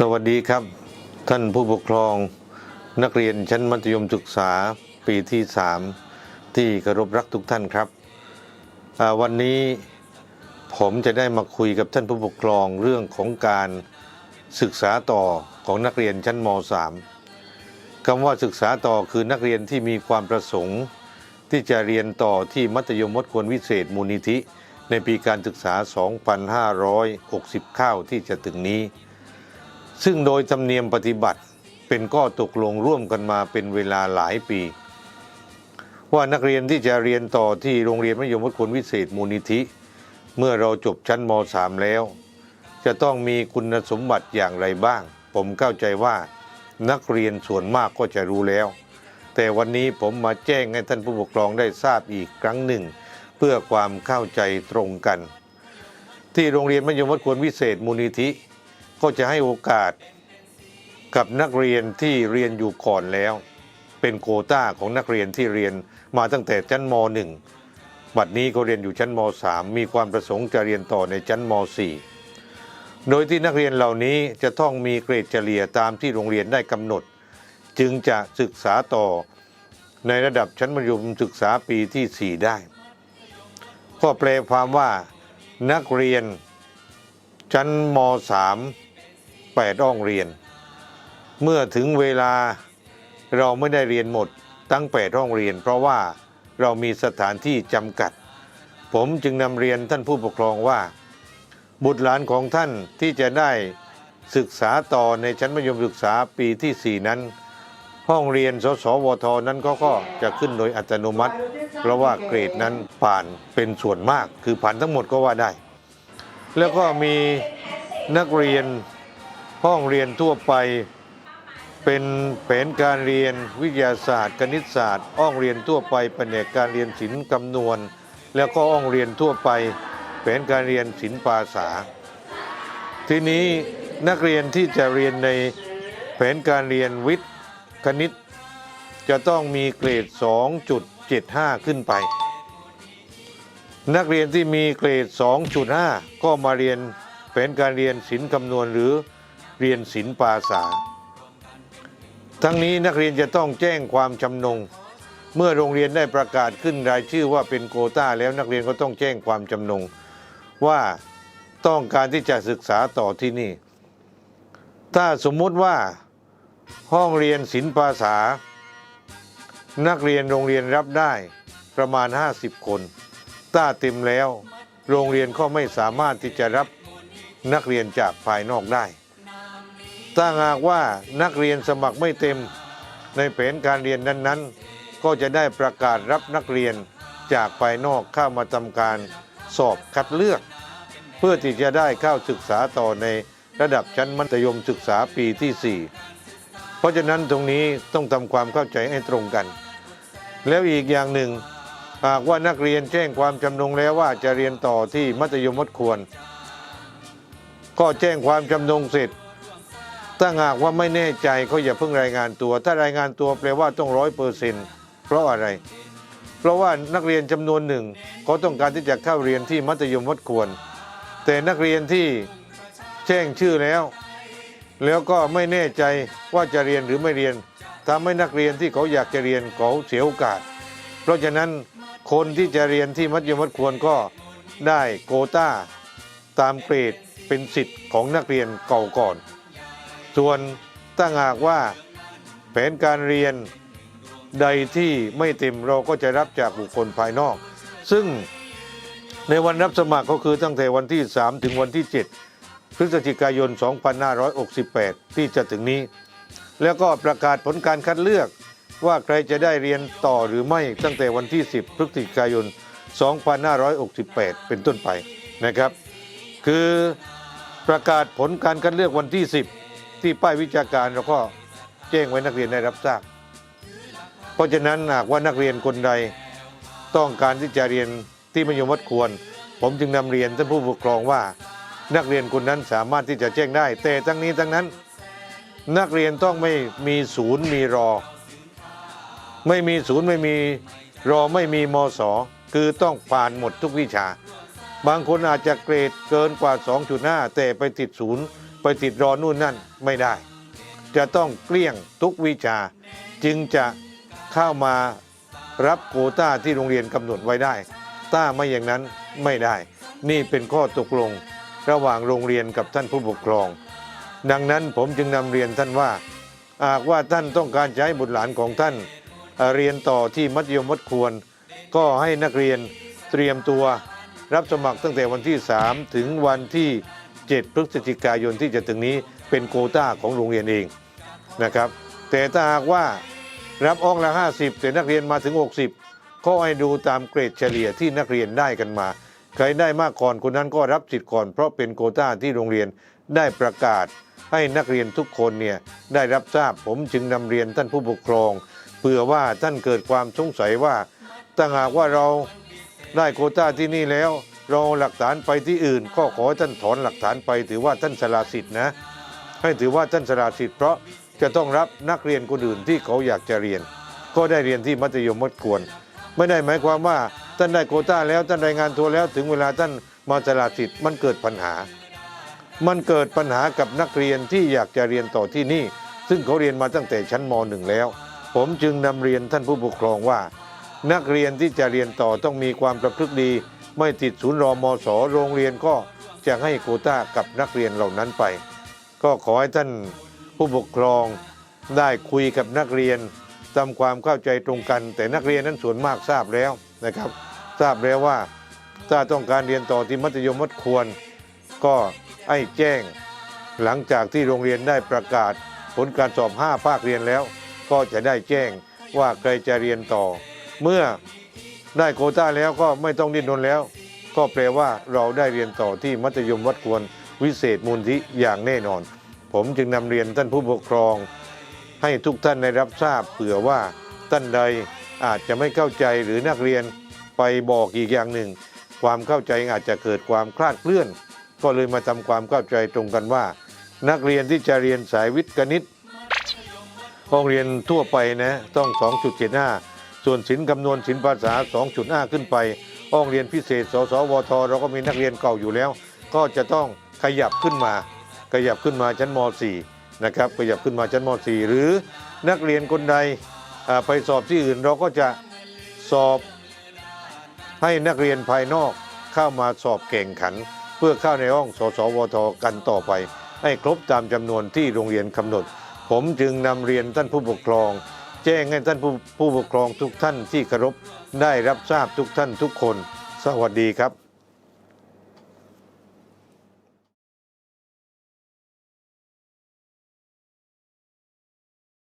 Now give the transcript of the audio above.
สวัสดีครับ ท่านผู้ปกครองนักเรียนชั้นมัธยมศึกษาปีที่ 3 ที่เคารพรักทุกท่านครับวันนี้ผมจะได้มาคุยกับท่านผู้ปกครองเรื่องของการศึกษาต่อของนักเรียนชั้นม .3 คำว่าศึกษาต่อคือนักเรียนที่มีความประสงค์ ที่จะเรียนต่อที่มัธยมวัดควรวิเศษมูลนิธิ ในปีการศึกษา 2569 ที่จะถึงนี้ ซึ่งโดยธรรมเนียมปฏิบัติเป็นก็ตกลงร่วมกันมาเป็นเวลาหลายปี ว่านักเรียนที่จะเรียนต่อที่โรงเรียนมัธยมวัดควรวิเศษมูลนิธิ เมื่อเราจบชั้นม .3 แล้ว จะต้องมีคุณสมบัติอย่างไรบ้าง ผมเข้าใจว่านักเรียนส่วนมากก็จะรู้แล้ว แต่วันนี้ผมมาแจ้งให้ท่านผู้ปกครองได้ทราบอีกครั้งหนึ่ง เพื่อความเข้าใจตรงกัน ที่โรงเรียนมัธยมวัดควรวิเศษมูลนิธิ ก็จะให้โอกาสกับนักเรียนที่เรียนอยู่ก่อนแล้ว เป็นโคต้าของนักเรียนที่เรียนมาตั้งแต่ชั้นม .1 บัดนี้ก็เรียนอยู่ชั้นม .3 มีความประสงค์จะเรียนต่อในชั้นม .4 โดยที่นักเรียนเหล่านี้จะต้องมีเกรดเฉลี่ยตามที่โรงเรียนได้กำหนด จึงจะศึกษาต่อในระดับชั้นมัธยมศึกษาปีที่ 4 ได้ก็แปลความว่านักเรียนชั้นม .3 8ห้องเรียน เมื่อถึงเวลาเราไม่ได้เรียนหมดตั้ง 8 ห้องเรียน เพราะว่าเรามีสถานที่จำกัด ผมจึงนำเรียนท่านผู้ปกครองว่า บุตรหลานของท่านที่จะได้ศึกษาต่อในชั้นมัธยมศึกษาปีที่ 4 นั้น ห้องเรียนสสวทนั้นก็ก็จะขึ้นโดยอัตโนมัติ เพราะว่าเกรดนั้นผ่านเป็นส่วนมาก คือผ่านทั้งหมดก็ว่าได้ แล้วก็มีนักเรียน ห้องเรียนทั่วไป เป็นแผนการเรียนวิทยาศาสตร์ คณิตศาสตร์ ห้องเรียนทั่วไปแผนกการเรียนศิลป์คำนวณ แล้วก็ห้องเรียนทั่วไป แผนการเรียนศิลป์ภาษา ทีนี้นักเรียนที่จะเรียนในแผนการเรียนวิทย์คณิต จะต้องมีเกรด 2.75 ขึ้นไป นักเรียนที่มีเกรด 2.5 ก็มาเรียนแผนการเรียนศิลป์คำนวณหรือ เรียนศิลปาษาทั้งนี้นักเรียนจะต้องแจ้งความจำนง เมื่อโรงเรียนได้ประกาศขึ้นรายชื่อว่าเป็นโคต้าแล้วนักเรียนก็ต้องแจ้งความจำนง ว่าต้องการที่จะศึกษาต่อที่นี่ ถ้าสมมุติว่าห้องเรียนศิลปาษานักเรียนโรงเรียนรับได้ประมาณ 50 คน ถ้าเต็มแล้ว โรงเรียนก็ไม่สามารถที่จะรับนักเรียนจากภายนอกได้ ถ้าหากว่านักเรียนสมัครไม่เต็มในแผนการเรียนนั้นๆ ก็จะได้ประกาศรับนักเรียนจากภายนอกเข้ามาทำการสอบคัดเลือก เพื่อที่จะได้เข้าศึกษาต่อในระดับชั้นมัธยมศึกษาปีที่ 4 เพราะฉะนั้นตรงนี้ต้องทำความเข้าใจให้ตรงกัน แล้วอีกอย่างหนึ่ง หากว่านักเรียนแจ้งความจำนงแล้วว่าจะเรียนต่อที่มัธยมวัดควร ก็แจ้งความจำนงเสร็จ ถ้าหากว่าไม่แน่ใจก็อย่าเพิ่งรายงานตัว ถ้ารายงานตัวแปลว่าต้องร้อยเปอร์เซ็นต์เพราะอะไร เพราะว่านักเรียนจำนวนหนึ่งเขาต้องการที่จะเข้าเรียนที่มัธยมวัดควร แต่นักเรียนที่แจ้งชื่อแล้ว แล้วก็ไม่แน่ใจว่าจะเรียนหรือไม่เรียนทำให้นักเรียนที่เขาอยากจะเรียนเขาเสียโอกาส เพราะฉะนั้นคนที่จะเรียนที่มัธยมวัดควรก็ได้โควต้า ตามเกรดเป็นสิทธิ์ของนักเรียนเก่าก่อน ส่วนถ้าหากว่าแผนการเรียนใดที่ไม่เต็มเราก็จะรับจากบุคคลภายนอก ซึ่งในวันรับสมัครก็คือตั้งแต่วันที่ 3 ถึงวันที่ 7 พฤศจิกายน 2568 ที่จะถึงนี้ แล้วก็ประกาศผลการคัดเลือกว่าใครจะได้เรียนต่อหรือไม่ตั้งแต่วันที่ 10 พฤศจิกายน 2568 เป็นต้นไปนะครับ คือประกาศผลการคัดเลือกวันที่ 10 ที่ป้ายวิชาการเราก็แจ้งไว้นักเรียนได้รับทราบ เพราะฉะนั้นหากว่านักเรียนคนใดต้องการที่จะเรียนที่มัธยมวัดควร ผมจึงนำเรียนท่านผู้ปกครองว่า นักเรียนคนนั้นสามารถที่จะแจ้งได้ แต่ทั้งนี้ทั้งนั้น นักเรียนต้องไม่มีศูนย์มีรอ ไม่มีศูนย์ไม่มีรอไม่มีมศคือต้องผ่านหมดทุกวิชา บางคนอาจจะเกรดเกินกว่า 2.5 แต่ไปติดศูนย์ ไปติดรอนู่นนั่นไม่ได้ จะต้องเกลี้ยงทุกวิชา จึงจะเข้ามารับโควต้าที่โรงเรียนกำหนดไว้ได้ ถ้าไม่อย่างนั้นไม่ได้ นี่เป็นข้อตกลงระหว่างโรงเรียนกับท่านผู้ปกครอง ดังนั้นผมจึงนำเรียนท่านว่าหากว่าท่านต้องการให้บุตรหลานของท่านเอ่อเรียนต่อที่มัธยมวัดควร ก็ให้นักเรียนเตรียมตัวรับสมัครตั้งแต่วันที่ 3 ถึงวันที่ 7 พฤศจิกายนที่จะถึงนี้เป็นโควต้าของโรงเรียนเองนะครับแต่ถ้าหากว่ารับออกละ 50 แต่นักเรียนมาถึง 60 ก็ให้ดูตามเกรดเฉลี่ยที่นักเรียนได้กันมา ใครได้มากก่อนคนนั้นก็รับสิทธิ์ก่อน เพราะเป็นโควต้าที่โรงเรียนได้ประกาศ ให้นักเรียนทุกคนเนี่ยได้รับทราบผมจึงนำเรียนท่านผู้ปกครองเผื่อว่าท่านเกิดความสงสัยว่าถ้าหากว่าเราได้โควต้าที่นี่แล้ว เราหลักฐานไปที่อื่น ก็ขอให้ท่านถอนหลักฐานไป ถือว่าท่านสละสิทธิ์นะให้ถือว่าท่านสละสิทธิ์เพราะจะต้องรับนักเรียนคนอื่นที่เขาอยากจะเรียน ก็ได้เรียนที่มัธยมมัธควรไม่ได้หมายความว่าท่านได้โควต้าแล้วท่านรายงานตัวแล้วถึงเวลาท่านมาสละสิทธิ์มันเกิดปัญหา มันเกิดปัญหากับนักเรียนที่อยากจะเรียนต่อที่นี่ ซึ่งเขาเรียนมาตั้งแต่ชั้นม .1 แล้ว ผมจึงนำเรียนท่านผู้ปกครองว่า นักเรียนที่จะเรียนต่อต้องมีความประพฤติดี ไม่ติดศูนย์รอมศโรงเรียนก็จะให้โคต้ากับนักเรียนเหล่านั้นไป ก็ขอให้ท่านผู้ปกครองได้คุยกับนักเรียนทำความเข้าใจตรงกัน แต่นักเรียนนั้นส่วนมากทราบแล้วนะครับ ทราบแล้วว่าถ้าต้องการเรียนต่อที่มัธยมมัธควร ก็ให้แจ้งหลังจากที่โรงเรียนได้ประกาศ ผลการสอบ 5 ภาคเรียนแล้ว ก็จะได้แจ้งว่าใครจะเรียนต่อ เมื่อ ได้โควต้าแล้วก็ไม่ต้องดิ้นรนแล้ว ก็แปลว่าเราได้เรียนต่อที่มัธยมวัดควรวิเศษมูลที่อย่างแน่นอน ผมจึงนำเรียนท่านผู้ปกครอง ให้ทุกท่านได้รับทราบเผื่อว่าท่านใดอาจจะไม่เข้าใจหรือนักเรียนไปบอกอีกอย่างหนึ่ง ความเข้าใจอาจจะเกิดความคลาดเคลื่อน ก็เลยมาทำความเข้าใจตรงกันว่า นักเรียนที่จะเรียนสายวิทย์คณิตห้องเรียนทั่วไปนะต้อง 2.75 ส่วนศิลป์คำนวณศิลป์ภาษา 2.5 ขึ้นไปห้องเรียนพิเศษ สสวท เราก็มีนักเรียนเก่าอยู่แล้ว ก็จะต้องขยับขึ้นมา ขยับขึ้นมาชั้นม .4 นะครับขยับขึ้นมาชั้นม .4 หรือนักเรียนคนใดไปสอบที่อื่นเราก็จะสอบให้นักเรียนภายนอกเข้ามาสอบแข่งขัน เพื่อเข้าในห้องสสวทกันต่อไป ให้ครบตามจำนวนที่โรงเรียนกำหนด ผมจึงนำเรียนท่านผู้ปกครอง แจ้งให้ท่านผู้ผู้ปกครองทุกท่านที่เคารพได้รับทราบทุกท่านทุกคน สวัสดีครับ